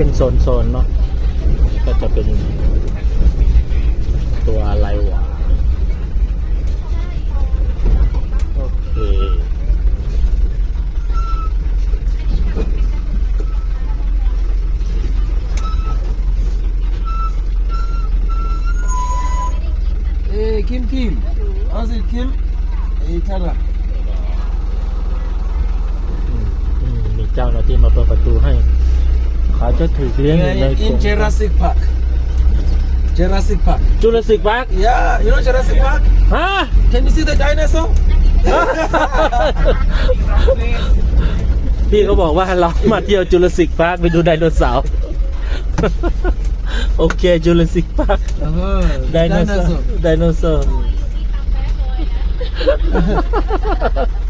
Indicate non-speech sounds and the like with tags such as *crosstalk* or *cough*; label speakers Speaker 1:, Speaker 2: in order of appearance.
Speaker 1: เป็นโซนโซนๆเนาะก็จะเป็นตัวอะไรวะโอเค
Speaker 2: เอ้คิมคิมเอาสิคิมเอ้ท่านละ
Speaker 1: อืมอืมมีเจ้าหน้าที่มาเปิดประตูให้ เขาจะถูกเลี้ยงอยู่ใน
Speaker 2: in Jurassic Park Jurassic Park
Speaker 1: จุลศิกพาร์ค
Speaker 2: yeah you know Jurassic Park
Speaker 1: ฮะ
Speaker 2: can you see the dinosaur *laughs*
Speaker 1: พี่เขาบอกว่าเรามาเที่ยวจุลศิกพาร์คไปดูไดโนเสาร์ *laughs* โอเคจุลศิกพาร์ค
Speaker 2: uh-huh.
Speaker 1: ไดโนเสาร์ไดโนเสาร์ *laughs*